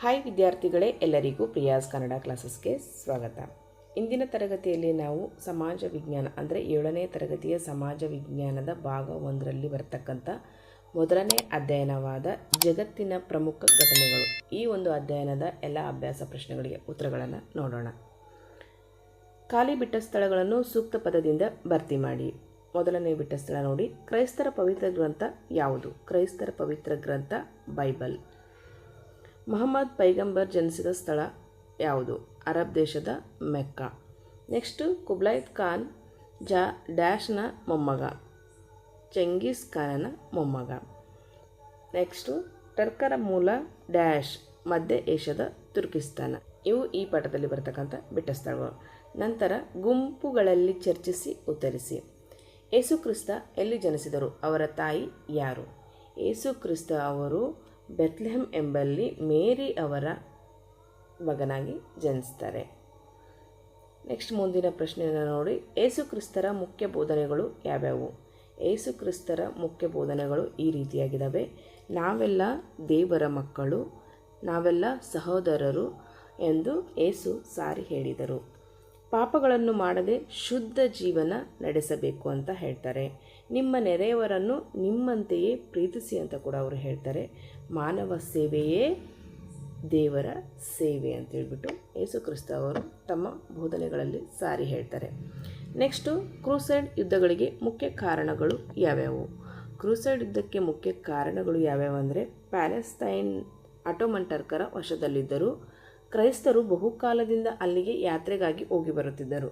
Hi ವಿದ್ಯಾರ್ಥಿಗಳೇ, ಎಲ್ಲರಿಗೂ ಪ್ರಿಯಾಸ್ ಕನ್ನಡ ಕ್ಲಾಸಸ್ಗೆ ಸ್ವಾಗತ. ಇಂದಿನ ತರಗತಿಯಲ್ಲಿ ನಾವು ಸಮಾಜ ವಿಜ್ಞಾನ, ಅಂದರೆ ಏಳನೇ ತರಗತಿಯ ಸಮಾಜ ವಿಜ್ಞಾನದ ಭಾಗ ಒಂದರಲ್ಲಿ ಬರ್ತಕ್ಕಂಥ ಮೊದಲನೇ ಅಧ್ಯಯನವಾದ ಜಗತ್ತಿನ ಪ್ರಮುಖ ಘಟನೆಗಳು. ಈ ಒಂದು ಅಧ್ಯಯನದ ಎಲ್ಲ ಅಭ್ಯಾಸ ಪ್ರಶ್ನೆಗಳಿಗೆ ಉತ್ತರಗಳನ್ನು ನೋಡೋಣ. ಖಾಲಿ ಬಿಟ್ಟ ಸ್ಥಳಗಳನ್ನು ಸೂಕ್ತ ಪದದಿಂದ ಭರ್ತಿ ಮಾಡಿ. ಮೊದಲನೇ ಬಿಟ್ಟ ಸ್ಥಳ ನೋಡಿ, ಕ್ರೈಸ್ತರ ಪವಿತ್ರ ಗ್ರಂಥ ಯಾವುದು? ಕ್ರೈಸ್ತರ ಪವಿತ್ರ ಗ್ರಂಥ, ಬೈಬಲ್. ಮಹಮ್ಮದ್ ಪೈಗಂಬರ್ ಜನಿಸಿದ ಸ್ಥಳ ಯಾವುದು? ಅರಬ್ ದೇಶದ ಮೆಕ್ಕಾ. ನೆಕ್ಸ್ಟು ಕುಬ್ಲಾಯತ್ ಖಾನ್ ಜಾ ಡ್ಯಾಶ್ನ ಮೊಮ್ಮಗ. ಚೆಂಗೀಸ್ ಖಾನನ ಮೊಮ್ಮಗ. ನೆಕ್ಸ್ಟು ಟರ್ಕರ ಮೂಲ ಡ್ಯಾಶ್, ಮಧ್ಯ ಏಷ್ಯಾದ ತುರ್ಕಿಸ್ತಾನ. ಇವು ಈ ಪಾಠದಲ್ಲಿ ಬರ್ತಕ್ಕಂಥ ಬಿಟ್ಟ ಸ್ಥಳಗಳು ನಂತರ ಗುಂಪುಗಳಲ್ಲಿ ಚರ್ಚಿಸಿ, ಉತ್ತರಿಸಿ. ಯೇಸುಕ್ರಿಸ್ತ ಎಲ್ಲಿ ಜನಿಸಿದರು? ಅವರ ತಾಯಿ ಯಾರು? ಯೇಸುಕ್ರಿಸ್ತ ಅವರು ಬೆತ್ಲೆಹಮ್ ಎಂಬಲ್ಲಿ ಮೇರಿ ಅವರ ಮಗನಾಗಿ ಜನಿಸ್ತಾರೆ. ನೆಕ್ಸ್ಟ್ ಮುಂದಿನ ಪ್ರಶ್ನೆಯನ್ನು ನೋಡಿ. ಏಸು ಕ್ರಿಸ್ತರ ಮುಖ್ಯ ಬೋಧನೆಗಳು ಯಾವ್ಯಾವು? ಏಸು ಕ್ರಿಸ್ತರ ಮುಖ್ಯ ಬೋಧನೆಗಳು ಈ ರೀತಿಯಾಗಿದ್ದಾವೆ. ನಾವೆಲ್ಲ ದೇವರ ಮಕ್ಕಳು, ನಾವೆಲ್ಲ ಸಹೋದರರು ಎಂದು ಏಸು ಸಾರಿ ಹೇಳಿದರು. ಪಾಪಗಳನ್ನು ಮಾಡದೆ ಶುದ್ಧ ಜೀವನ ನಡೆಸಬೇಕು ಅಂತ ಹೇಳ್ತಾರೆ. ನಿಮ್ಮ ನೆರೆಯವರನ್ನು ನಿಮ್ಮಂತೆಯೇ ಪ್ರೀತಿಸಿ ಅಂತ ಕೂಡ ಅವರು ಹೇಳ್ತಾರೆ. ಮಾನವ ಸೇವೆಯೇ ದೇವರ ಸೇವೆ ಅಂತ ಹೇಳ್ಬಿಟ್ಟು ಯೇಸು ಕ್ರಿಸ್ತ ಅವರು ತಮ್ಮ ಬೋಧನೆಗಳಲ್ಲಿ ಸಾರಿ ಹೇಳ್ತಾರೆ. ನೆಕ್ಸ್ಟು, ಕ್ರೂಸೈಡ್ ಯುದ್ಧಗಳಿಗೆ ಮುಖ್ಯ ಕಾರಣಗಳು ಯಾವ್ಯಾವು? ಕ್ರೂಸೈಡ್ ಯುದ್ಧಕ್ಕೆ ಮುಖ್ಯ ಕಾರಣಗಳು ಯಾವ್ಯಾವು ಅಂದರೆ ಪ್ಯಾಲೆಸ್ತೈನ್ ಆಟೋಮನ್ ಟರ್ಕರ ವಶದಲ್ಲಿದ್ದರು ಕ್ರೈಸ್ತರು ಬಹುಕಾಲದಿಂದ ಅಲ್ಲಿಗೆ ಯಾತ್ರೆಗಾಗಿ ಹೋಗಿ ಬರುತ್ತಿದ್ದರು.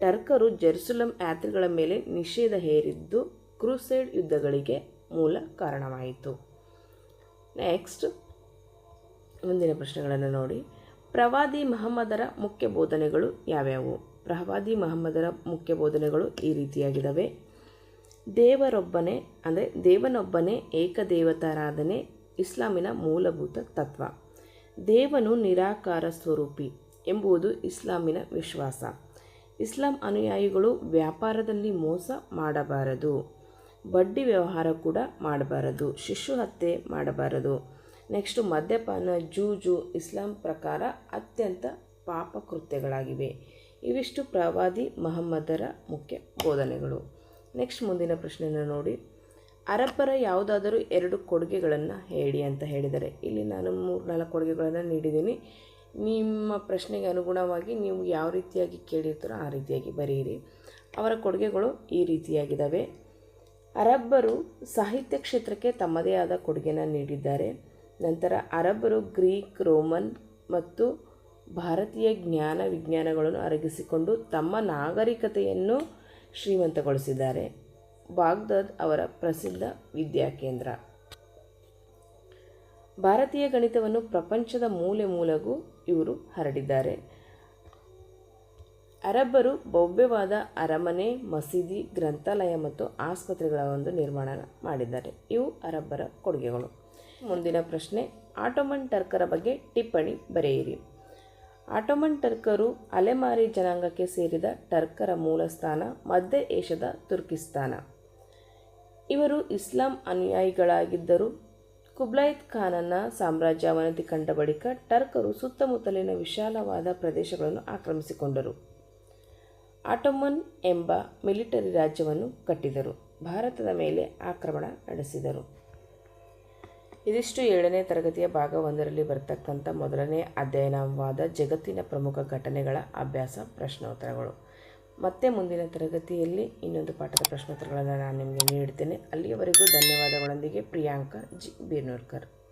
ಟರ್ಕರು ಜೆರುಸಲಂ ಯಾತ್ರೆಗಳ ಮೇಲೆ ನಿಷೇಧ ಹೇರಿದ್ದು ಕ್ರೂಸೈಡ್ ಯುದ್ಧಗಳಿಗೆ ಮೂಲ ಕಾರಣವಾಯಿತು. ನೆಕ್ಸ್ಟ್ ಮುಂದಿನ ಪ್ರಶ್ನೆಗಳನ್ನು ನೋಡಿ. ಪ್ರವಾದಿ ಮಹಮ್ಮದರ ಮುಖ್ಯ ಬೋಧನೆಗಳು ಯಾವ್ಯಾವು? ಪ್ರವಾದಿ ಮಹಮ್ಮದರ ಮುಖ್ಯ ಬೋಧನೆಗಳು ಈ ರೀತಿಯಾಗಿದ್ದಾವೆ. ದೇವರೊಬ್ಬನೇ, ಅಂದರೆ ದೇವನೊಬ್ಬನೇ ಏಕದೇವತಾರಾಧನೆ, ಇಸ್ಲಾಮಿನ ಮೂಲಭೂತ ತತ್ವ. ದೇವನು ನಿರಾಕಾರ ಸ್ವರೂಪಿ ಎಂಬುದು ಇಸ್ಲಾಮಿನ ವಿಶ್ವಾಸ. ಇಸ್ಲಾಂ ಅನುಯಾಯಿಗಳು ವ್ಯಾಪಾರದಲ್ಲಿ ಮೋಸ ಮಾಡಬಾರದು. ಬಡ್ಡಿ ವ್ಯವಹಾರ ಕೂಡ ಮಾಡಬಾರದು. ಶಿಶು ಹತ್ಯೆ ಮಾಡಬಾರದು. ನೆಕ್ಸ್ಟು ಮದ್ಯಪಾನ, ಜೂಜು, ಇಸ್ಲಾಂ ಪ್ರಕಾರ ಅತ್ಯಂತ ಪಾಪ ಕೃತ್ಯಗಳಾಗಿವೆ. ಇವಿಷ್ಟು ಪ್ರವಾದಿ ಮಹಮ್ಮದರ ಮುಖ್ಯ ಬೋಧನೆಗಳು. ನೆಕ್ಸ್ಟ್ ಮುಂದಿನ ಪ್ರಶ್ನೆಯನ್ನು ನೋಡಿ. ಅರಬ್ಬರ ಯಾವುದಾದರೂ ಎರಡು ಕೊಡುಗೆಗಳನ್ನು ಹೇಳಿ ಅಂತ ಹೇಳಿದ್ದಾರೆ. ಇಲ್ಲಿ ನಾನು ಮೂರು ನಾಲ್ಕು ಕೊಡುಗೆಗಳನ್ನು ನೀಡಿದ್ದೀನಿ. ನಿಮ್ಮ ಪ್ರಶ್ನೆಗೆ ಅನುಗುಣವಾಗಿ ನೀವು ಯಾವ ರೀತಿಯಾಗಿ ಕೇಳಿರ್ತಾರೋ ಆ ರೀತಿಯಾಗಿ ಬರೆಯಿರಿ. ಅವರ ಕೊಡುಗೆಗಳು ಈ ರೀತಿಯಾಗಿದ್ದಾವೆ. ಅರಬ್ಬರು ಸಾಹಿತ್ಯ ಕ್ಷೇತ್ರಕ್ಕೆ ತಮ್ಮದೇ ಆದ ಕೊಡುಗೆನ ನೀಡಿದ್ದಾರೆ. ನಂತರ ಅರಬ್ಬರು ಗ್ರೀಕ್, ರೋಮನ್ ಮತ್ತು ಭಾರತೀಯ ಜ್ಞಾನ ವಿಜ್ಞಾನಗಳನ್ನು ಅರಗಿಸಿಕೊಂಡು ತಮ್ಮ ನಾಗರಿಕತೆಯನ್ನು ಶ್ರೀಮಂತಗೊಳಿಸಿದ್ದಾರೆ. ಬಾಗ್ದಾದ್ ಅವರ ಪ್ರಸಿದ್ಧ ವಿದ್ಯಾಕೇಂದ್ರ ಭಾರತೀಯ ಗಣಿತವನ್ನು ಪ್ರಪಂಚದ ಮೂಲೆ ಮೂಲೆಗೂ ಇವರು ಹರಡಿದ್ದಾರೆ. ಅರಬ್ಬರು ಭವ್ಯವಾದ ಅರಮನೆ, ಮಸೀದಿ, ಗ್ರಂಥಾಲಯ ಮತ್ತು ಆಸ್ಪತ್ರೆಗಳ ಒಂದು ನಿರ್ಮಾಣ ಮಾಡಿದ್ದಾರೆ. ಇವು ಅರಬ್ಬರ ಕೊಡುಗೆಗಳು. ಮುಂದಿನ ಪ್ರಶ್ನೆ, ಆಟೋಮನ್ ಟರ್ಕರ ಬಗ್ಗೆ ಟಿಪ್ಪಣಿ ಬರೆಯಿರಿ. ಆಟೋಮನ್ ಟರ್ಕರು ಅಲೆಮಾರಿ ಜನಾಂಗಕ್ಕೆ ಸೇರಿದ ಟರ್ಕರ ಮೂಲಸ್ಥಾನ ಮಧ್ಯ ಏಷ್ಯಾದ ತುರ್ಕಿಸ್ತಾನ. ಇವರು ಇಸ್ಲಾಂ ಅನುಯಾಯಿಗಳಾಗಿದ್ದರು. ಕುಬ್ಲಾಯತ್ ಖಾನನ ಸಾಮ್ರಾಜ್ಯ ಅವನತಿ ಕಂಡ ಬಳಿಕ ಟರ್ಕರು ಸುತ್ತಮುತ್ತಲಿನ ವಿಶಾಲವಾದ ಪ್ರದೇಶಗಳನ್ನು ಆಕ್ರಮಿಸಿಕೊಂಡರು. ಆಟೋಮನ್ ಎಂಬ ಮಿಲಿಟರಿ ರಾಜ್ಯವನ್ನು ಕಟ್ಟಿದರು. ಭಾರತದ ಮೇಲೆ ಆಕ್ರಮಣ ನಡೆಸಿದರು. ಇದಿಷ್ಟು ಏಳನೇ ತರಗತಿಯ ಭಾಗ ಒಂದರಲ್ಲಿ ಬರತಕ್ಕಂಥ ಮೊದಲನೇ ಅಧ್ಯಯನವಾದ ಜಗತ್ತಿನ ಪ್ರಮುಖ ಘಟನೆಗಳ ಅಭ್ಯಾಸ, ಪ್ರಶ್ನೋತ್ತರಗಳು. ಮತ್ತೆ ಮುಂದಿನ ತರಗತಿಯಲ್ಲಿ ಇನ್ನೊಂದು ಪಾಠದ ಪ್ರಶ್ನೋತ್ತರಗಳನ್ನು ನಾನು ನಿಮಗೆ ನೀಡ್ತೇನೆ ಅಲ್ಲಿಯವರೆಗೂ ಧನ್ಯವಾದಗಳೊಂದಿಗೆ ಪ್ರಿಯಾಂಕಾ ಜಿ. ಬೀರ್ನೂರ್ಕರ್